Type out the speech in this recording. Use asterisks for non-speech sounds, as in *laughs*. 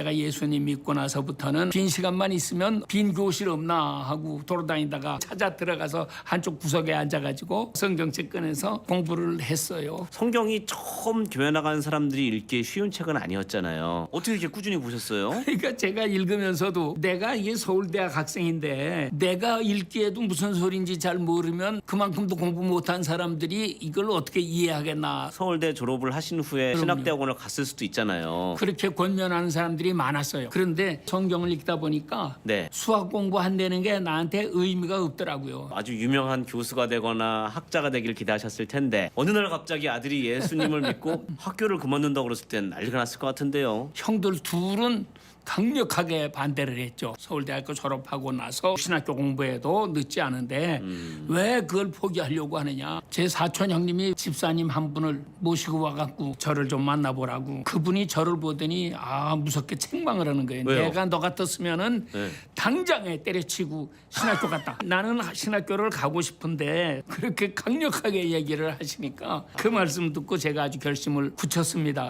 내가 예수님 믿고 나서부터는 빈 시간만 있으면 빈 교실 없나 하고 돌아다니다가 찾아 들어가서 한쪽 구석에 앉아가지고 성경책 꺼내서 공부를 했어요. 성경이 처음 교회 나가는 사람들이 읽기 쉬운 책은 아니었잖아요. 어떻게 이렇게 꾸준히 보셨어요? 그러니까 제가 읽으면서도 내가 이게 서울대학 학생인데 내가 읽기에도 무슨 소리인지 잘 모르면 그만큼도 공부 못한 사람들이 이걸 어떻게 이해하겠나 서울대 졸업을 하신 후에 그럼요. 신학대학원을 갔을 수도 있잖아요. 그렇게 권면하는 사람들이 많았어요. 그런데 성경을 읽다 보니까 네. 수학 공부한다는 게 나한테 의미가 없더라고요. 아주 유명한 교수가 되거나 학자가 되길 기대하셨을 텐데 어느 날 갑자기 아들이 예수님을 믿고 *laughs* 학교를 그만둔다고 그랬을 땐 난리가 났을 것 같은데요. 형들 둘은 강력하게 반대를 했죠. 서울대학교 졸업하고 나서 신학교 공부에도 늦지 않은데 왜 그걸 포기하려고 하느냐. 제 사촌 형님이 집사님 한 분을 모시고 와갖고 저를 좀 만나보라고. 그분이 저를 보더니 아 무섭게 책망을 하는 거예요. 왜요? 내가 너 같았으면은 네. 당장에 때려치고 신학교 갔다. 나는 신학교를 가고 싶은데 그렇게 강력하게 얘기를 하시니까 그 말씀 듣고 제가 아주 결심을 굳혔습니다.